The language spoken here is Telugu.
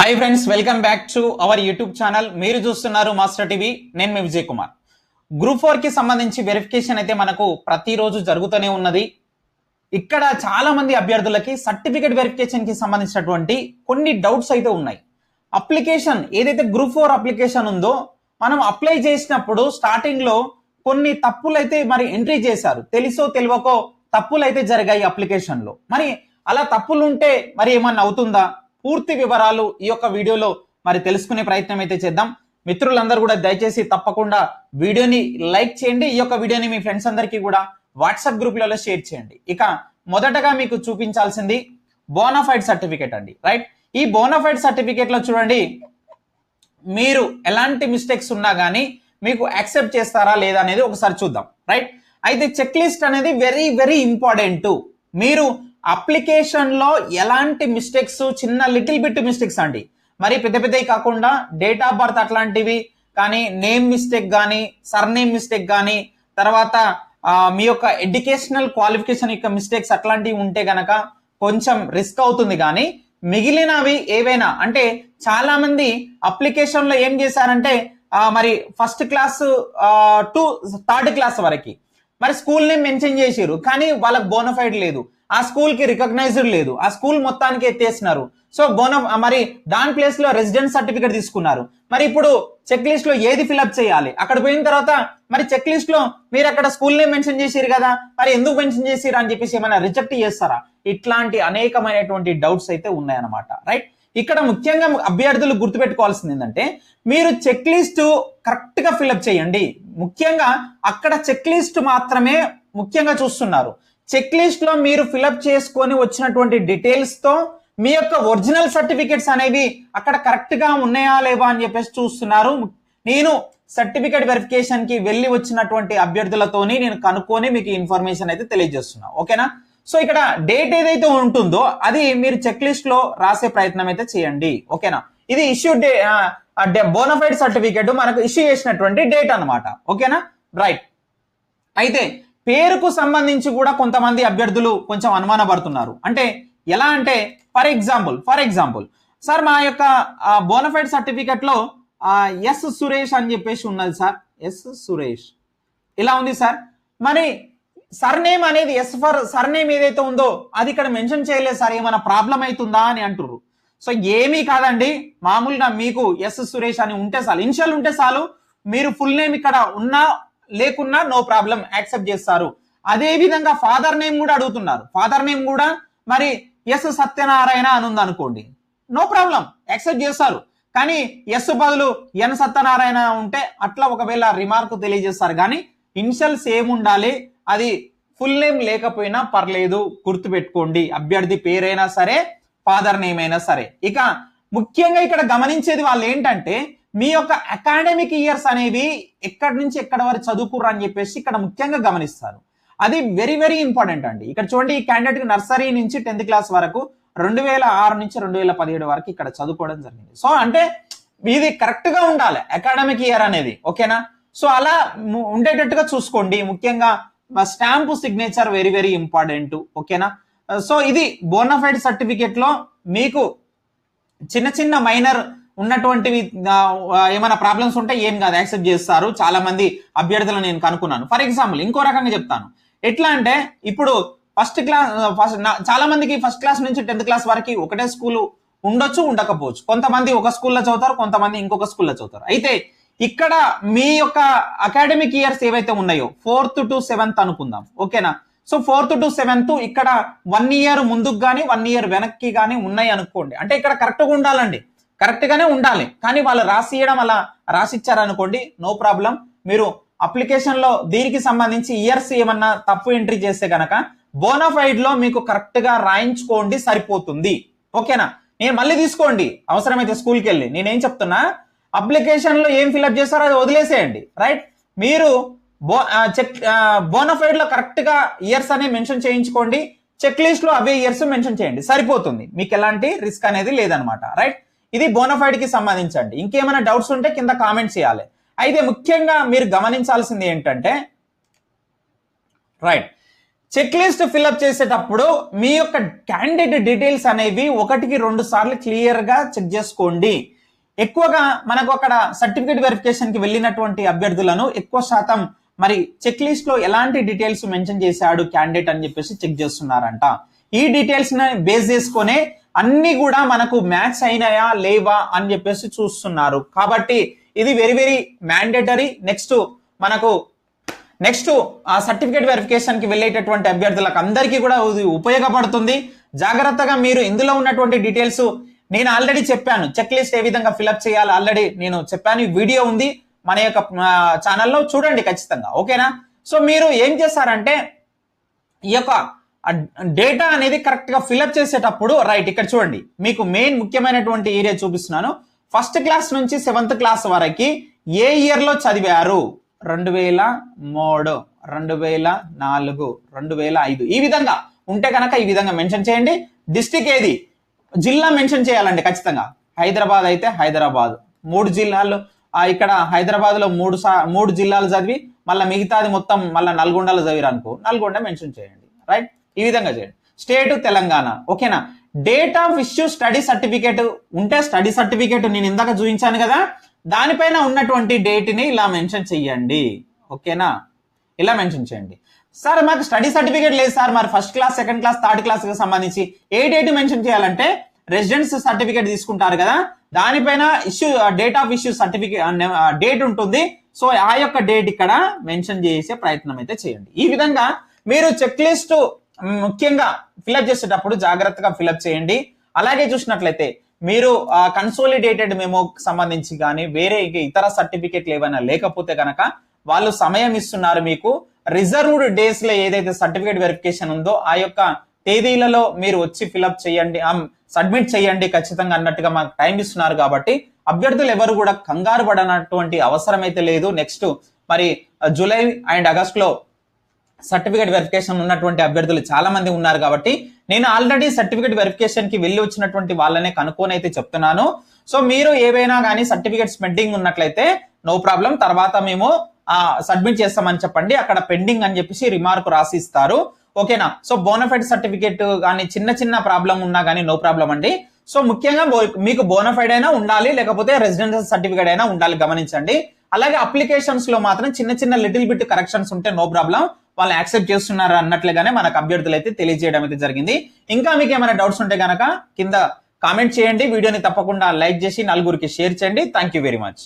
Hi friends welcome back to our YouTube channel మీరు చూస్తున్నారు మాస్టర్ టీవీ నేను మీ విజయ్ కుమార్ గ్రూప్ ఫోర్కి సంబంధించి వెరిఫికేషన్ అయితే మనకు ప్రతిరోజు జరుగుతూనే ఉన్నది. ఇక్కడ చాలా మంది అభ్యర్థులకి సర్టిఫికేట్ వెరిఫికేషన్కి సంబంధించినటువంటి కొన్ని డౌట్స్ అయితే ఉన్నాయి. అప్లికేషన్ ఏదైతే గ్రూప్ ఫోర్ అప్లికేషన్ ఉందో మనం అప్లై చేసినప్పుడు స్టార్టింగ్లో కొన్ని తప్పులు అయితే మరి ఎంట్రీ చేశారు. తెలుసో తెలియకో తప్పులు అయితే జరిగాయి అప్లికేషన్లో. మరి అలా తప్పులు ఉంటే మరి ఏమన్నా అవుతుందా? పూర్తి వివరాలు ఈ యొక్క వీడియోలో మరి తెలుసుకునే ప్రయత్నం అయితే చేద్దాం. మిత్రులందరూ కూడా దయచేసి తప్పకుండా వీడియోని లైక్ చేయండి. ఈ యొక్క వీడియోని మీ ఫ్రెండ్స్ అందరికీ కూడా వాట్సాప్ గ్రూప్లలో షేర్ చేయండి. ఇక మొదటగా మీకు చూపించాల్సింది బోనఫైడ్ సర్టిఫికేట్ అండి. రైట్ ఈ బోనఫైడ్ సర్టిఫికేట్లో చూడండి మీరు ఎలాంటి మిస్టేక్స్ ఉన్నా కానీ మీకు యాక్సెప్ట్ చేస్తారా లేదా అనేది ఒకసారి చూద్దాం. రైట్ అయితే చెక్ లిస్ట్ అనేది వెరీ వెరీ ఇంపార్టెంట్ మీరు అప్లికేషన్లో ఎలాంటి మిస్టేక్స్ చిన్న లిటిల్ బిట్ మిస్టేక్స్ అండి. మరి పెద్ద పెద్దవి కాకుండా డేట్ ఆఫ్ బర్త్ అట్లాంటివి కానీ నేమ్ మిస్టేక్ కానీ సర్నేమ్ మిస్టేక్ కానీ తర్వాత మీ యొక్క ఎడ్యుకేషనల్ క్వాలిఫికేషన్ యొక్క మిస్టేక్స్ అట్లాంటివి ఉంటే గనక కొంచెం రిస్క్ అవుతుంది కానీ మిగిలినవి ఏవైనా అంటే చాలా మంది ఏం చేశారంటే మరి first class to third class వరకు మరి స్కూల్ నేమ్ మెన్షన్ చేసిరు కానీ వాళ్ళకి బోనఫైడ్ లేదు. ఆ స్కూల్కి రికగ్నైజ్డ్ లేదు. ఆ స్కూల్ మొత్తానికి ఎత్తేసినారు. సో బోన మరి దాని ప్లేస్లో రెసిడెంట్ సర్టిఫికేట్ తీసుకున్నారు. మరి ఇప్పుడు చెక్ లిస్ట్లో ఏది ఫిల్అప్ చేయాలి? అక్కడ పోయిన తర్వాత మరి చెక్ లిస్ట్లో మీరు అక్కడ స్కూల్ నేమ్ మెన్షన్ చేసిరు కదా మరి ఎందుకు మెన్షన్ చేసిరు అని చెప్పేసి ఏమైనా రిజెక్ట్ చేస్తారా? ఇట్లాంటి అనేకమైనటువంటి డౌట్స్ అయితే ఉన్నాయన్నమాట. రైట్? ఇక్కడ ముఖ్యంగా అభ్యర్థులు గుర్తుపెట్టుకోవాల్సింది ఏంటంటే మీరు చెక్ లిస్ట్ కరెక్ట్గా ఫిలప్ ఫిల్అప్ చేయండి. ముఖ్యంగా అక్కడ చెక్ లిస్ట్ మాత్రమే ముఖ్యంగా చూస్తున్నారు. చెక్ లిస్ట్లో మీరు ఫిల్అప్ చేసుకొని వచ్చినటువంటి డీటెయిల్స్తో మీ యొక్క ఒరిజినల్ సర్టిఫికెట్స్ అనేవి అక్కడ కరెక్ట్గా ఉన్నాయా లేవా అని చెప్పేసి చూస్తున్నారు. నేను సర్టిఫికేట్ వెరిఫికేషన్కి వెళ్ళి వచ్చినటువంటి అభ్యర్థులతోని నేను కనుక్కొని మీకు ఇన్ఫర్మేషన్ అయితే తెలియజేస్తున్నాను ఓకేనా సో ఇక్కడ డేట్ ఏదైతే ఉంటుందో అది మీరు చెక్ లిస్ట్లో రాసే ప్రయత్నం అయితే చేయండి. ఓకేనా? ఇది ఇష్యూ డే బోనఫైడ్ సర్టిఫికేట్ మనకు ఇష్యూ చేసినటువంటి డేట్ అనమాట ఓకేనా? రైట్ అయితే పేరుకు సంబంధించి కూడా కొంతమంది అభ్యర్థులు కొంచెం అనుమానపడుతున్నారు. అంటే ఎలా అంటే for example for example sir మా యొక్క బోనఫైడ్ సర్టిఫికెట్లో ఎస్ సురేష్ అని చెప్పేసి ఉన్నది సార్. ఎస్ సురేష్. ఇలా ఉంది సార్? మరి సర్నేమ్ అనేది ఎస్ ఫర్ సర్నేమ్ ఏదైతే ఉందో అది ఇక్కడ మెన్షన్ చేయలేదు సార్ ఏమైనా ప్రాబ్లం అవుతుందా అని అంటుర్రు. సో ఏమీ కాదండి మామూలుగా మీకు ఎస్ సురేష్ అని ఉంటే చాలు. ఇన్షియల్ ఉంటే చాలు మీరు ఫుల్ నేమ్ ఇక్కడ ఉన్నా లేకున్నా నో ప్రాబ్లం యాక్సెప్ట్ చేస్తారు. అదే విధంగా ఫాదర్ నేమ్ కూడా అడుగుతున్నారు. ఫాదర్ నేమ్ కూడా మరి ఎస్ సత్యనారాయణ అని ఉంది అనుకోండి. నో ప్రాబ్లం యాక్సెప్ట్ చేస్తారు. కానీ ఎస్ బదులు ఎన్ సత్యనారాయణ ఉంటే అట్లా ఒకవేళ రిమార్క్ తెలియజేస్తారు. కానీ ఇనిషియల్ సేమ్ ఉండాలి అది ఫుల్ నేమ్ లేకపోయినా పర్లేదు గుర్తుపెట్టుకోండి. అభ్యర్థి పేరైనా సరే ఫాదర్ నేమ్ అయినా సరే. ఇక ముఖ్యంగా ఇక్కడ గమనించేది వాళ్ళు ఏంటంటే మీ యొక్క అకాడమిక్ ఇయర్స్ అనేవి ఎక్కడి నుంచి ఎక్కడ వరకు చదువుకుర్రు అని చెప్పేసి ఇక్కడ ముఖ్యంగా గమనిస్తారు. అది వెరీ వెరీ ఇంపార్టెంట్ అండి. ఇక్కడ చూడండి ఈ క్యాండిడేట్ నర్సరీ నుంచి టెన్త్ క్లాస్ వరకు రెండు వేల ఆరు నుంచి రెండు వేల పదిహేడు వరకు ఇక్కడ చదువుకోవడం జరిగింది. సో అంటే ఇది కరెక్ట్గా ఉండాలి అకాడమిక్ ఇయర్ అనేది. ఓకేనా? సో అలా ఉండేటట్టుగా చూసుకోండి. ముఖ్యంగా stamp signature very very important ఓకేనా? సో ఇది బోనఫైడ్ సర్టిఫికేట్లో మీకు చిన్న చిన్న మైనర్ ఉన్నటువంటివి ఏమైనా ప్రాబ్లమ్స్ ఉంటే ఏం కాదు యాక్సెప్ట్ చేస్తారు. చాలా మంది అభ్యర్థులను నేను కనుక్కున్నాను. ఫర్ ఎగ్జాంపుల్ ఇంకో రకంగా చెప్తాను. ఎట్లా అంటే ఇప్పుడు ఫస్ట్ క్లాస్ ఫస్ట్ చాలా మందికి ఫస్ట్ క్లాస్ నుంచి టెన్త్ క్లాస్ వరకు ఒకటే స్కూల్ ఉండొచ్చు ఉండకపోవచ్చు. కొంతమంది ఒక స్కూల్లో చదువుతారు కొంతమంది ఇంకొక స్కూల్లో చదువుతారు. అయితే ఇక్కడ మీ యొక్క అకాడమిక్ ఇయర్స్ ఏవైతే ఉన్నాయో ఫోర్త్ టు సెవెంత్ అనుకుందాం. ఓకేనా? సో ఫోర్త్ టు సెవెంత్ ఇక్కడ వన్ ఇయర్ ముందుకు కానీ వన్ ఇయర్ వెనక్కి కానీ ఉన్నాయి అనుకోండి. అంటే ఇక్కడ కరెక్ట్గా ఉండాలండి. కరెక్ట్గానే ఉండాలి. కానీ వాళ్ళు రాసియడం అలా రాసిచ్చారనుకోండి నో ప్రాబ్లం మీరు అప్లికేషన్లో దీనికి సంబంధించి ఇయర్స్ ఏమన్నా తప్పు ఎంట్రీ చేస్తే కనుక బోనఫైడ్లో మీకు కరెక్ట్గా రాయించుకోండి సరిపోతుంది. ఓకేనా? నేను మళ్ళీ తీసుకోండి. అవసరమైతే స్కూల్కి వెళ్ళి. నేనేం చెప్తున్నా? అప్లికేషన్లో ఏం ఫిల్అప్ చేస్తారో అది వదిలేసేయండి. రైట్ మీరు బో చెక్ బోనఫైడ్లో కరెక్ట్గా ఇయర్స్ అనేవి మెన్షన్ చేయించుకోండి. చెక్ లిస్ట్లో అవే ఇయర్స్ మెన్షన్ చేయండి. సరిపోతుంది. మీకు ఎలాంటి రిస్క్ అనేది లేదనమాట. రైట్ ఇది బోనఫైడ్కి సంబంధించండి. ఇంకేమైనా డౌట్స్ ఉంటే కింద కామెంట్ చేయాలి. అయితే ముఖ్యంగా మీరు గమనించాల్సింది ఏంటంటే రైట్ చెక్ లిస్ట్ ఫిల్అప్ చేసేటప్పుడు మీ యొక్క క్యాండిడేట్ డీటెయిల్స్ అనేవి ఒకటికి రెండు సార్లు క్లియర్గా చెక్ చేసుకోండి. ఎక్కువగా మనకు అక్కడ సర్టిఫికేట్ వెరిఫికేషన్కి వెళ్ళినటువంటి అభ్యర్థులను ఎక్కువ శాతం మరి చెక్ లిస్ట్లో ఎలాంటి డీటెయిల్స్ మెన్షన్ చేశాడు క్యాండిడేట్ అని చెప్పేసి చెక్ చేస్తున్నారంట. ఈ డీటెయిల్స్ బేస్ చేసుకునే అన్ని కూడా మనకు మ్యాచ్ అయినాయా లేవా అని చెప్పేసి చూస్తున్నారు. కాబట్టి ఇది వెరీ వెరీ మ్యాండేటరీ నెక్స్ట్ మనకు నెక్స్ట్ ఆ సర్టిఫికేట్ వెరిఫికేషన్కి వెళ్ళేటటువంటి అభ్యర్థులకు అందరికీ కూడా ఇది ఉపయోగపడుతుంది. జాగ్రత్తగా మీరు ఇందులో ఉన్నటువంటి డీటెయిల్స్ నేను ఆల్రెడీ చెప్పాను. చెక్ లిస్ట్ ఏ విధంగా ఫిల్అప్ చేయాలి ఆల్రెడీ నేను చెప్పాను. ఈ వీడియో ఉంది. మన యొక్క ఛానల్లో చూడండి ఖచ్చితంగా. ఓకేనా సో మీరు ఏం చేస్తారంటే ఈ యొక్క డేటా అనేది కరెక్ట్గా ఫిలప్ ఫిల్అప్ చేసేటప్పుడు రైట్ ఇక్కడ చూడండి. మీకు మెయిన్ ముఖ్యమైనటువంటి ఏరియా చూపిస్తున్నాను. ఫస్ట్ క్లాస్ నుంచి సెవెంత్ క్లాస్ వరకు ఏ ఇయర్లో చదివారు? రెండు వేల మూడు రెండు వేల నాలుగు రెండు వేల ఐదు. ఈ విధంగా ఉంటే కనుక ఈ విధంగా మెన్షన్ చేయండి. డిస్టిక్ ఏది? జిల్లా మెన్షన్ చేయాలండి ఖచ్చితంగా. హైదరాబాద్ అయితే హైదరాబాద్. మూడు జిల్లాలు ఇక్కడ హైదరాబాద్లో మూడు సా మూడు జిల్లాలు చదివి మళ్ళీ మిగతాది మొత్తం మళ్ళీ నల్గొండలో చదివారు అనుకో నల్గొండ మెన్షన్ చేయండి. రైట్? ఈ విధంగా చేయండి. స్టేట్ తెలంగాణ ఓకేనా? Date of issue study certificate ఉంటే స్టడీ సర్టిఫికేట్ నేను ఇందాక చూపించాను కదా దానిపైన ఉన్నటువంటి డేట్ని ఇలా మెన్షన్ చెయ్యండి. ఓకేనా? ఇలా మెన్షన్ చేయండి. సార్ మాకు స్టడీ సర్టిఫికేట్ లేదు సార్ మరి first class second class third క్లాస్కి సంబంధించి. ఏ డేట్ మెన్షన్ చేయాలంటే రెసిడెన్స్ సర్టిఫికేట్ తీసుకుంటారు కదా. దానిపైన issue date of issue certificate date ఉంటుంది. సో ఆ యొక్క డేట్ ఇక్కడ మెన్షన్ చేసే ప్రయత్నం అయితే చేయండి. ఈ విధంగా మీరు చెక్ లిస్ట్ ముఖ్యంగా ఫిలప్ చేసేటప్పుడు జాగ్రత్తగా ఫిలప్ చేయండి. అలాగే చూసినట్లయితే మీరు కన్సోలిడేటెడ్ మెమోకి సంబంధించి కానీ వేరే ఇతర సర్టిఫికేట్లు ఏమైనా లేకపోతే కనుక వాళ్ళు సమయం ఇస్తున్నారు మీకు రిజర్వ్డ్ డేస్లో ఏదైతే సర్టిఫికేట్ వెరిఫికేషన్ ఉందో ఆ యొక్క తేదీలలో మీరు వచ్చి ఫిలప్ చేయండి సబ్మిట్ చేయండి ఖచ్చితంగా అన్నట్టుగా మాకు టైం ఇస్తున్నారు కాబట్టి అభ్యర్థులు ఎవరు కూడా కంగారు పడనటువంటి అవసరం అయితే లేదు. నెక్స్ట్ మరి జూలై అండ్ ఆగస్ట్లో సర్టిఫికేట్ వెరిఫికేషన్ ఉన్నటువంటి అభ్యర్థులు చాలా మంది ఉన్నారు కాబట్టి నేను ఆల్రెడీ సర్టిఫికేట్ వెరిఫికేషన్కి వెళ్ళి వచ్చినటువంటి వాళ్ళనే కనుక్కొని అయితే చెప్తున్నాను. సో మీరు ఏవైనా కానీ సర్టిఫికేట్స్ పెండింగ్ ఉన్నట్లయితే నో ప్రాబ్లం. తర్వాత మేము సబ్మిట్ చేస్తామని చెప్పండి. అక్కడ పెండింగ్ అని చెప్పేసి రిమార్క్ రాసి ఇస్తారు ఓకేనా? సో బోనఫైడ్ సర్టిఫికేట్ కానీ చిన్న చిన్న ప్రాబ్లం ఉన్నా కానీ నో ప్రాబ్లం అండి. సో ముఖ్యంగా మీకు బోనఫైడ్ అయినా ఉండాలి లేకపోతే రెసిడెన్షియల్ సర్టిఫికేట్ అయినా ఉండాలి గమనించండి. అలాగే అప్లికేషన్స్లో మాత్రం చిన్న చిన్న లిటిల్ బిట్ కరెక్షన్స్ ఉంటే నో ప్రాబ్లం వాళ్ళు యాక్సెప్ట్ చేస్తున్నారు అన్నట్లుగానే మనకు అభ్యర్థులు అయితే తెలియజేయడం అయితే జరిగింది. ఇంకా మీకు ఏమైనా డౌట్స్ ఉంటే కనుక కింద కామెంట్ చేయండి. వీడియోని తప్పకుండా లైక్ చేసి నలుగురికి షేర్ చేయండి. Thank you very much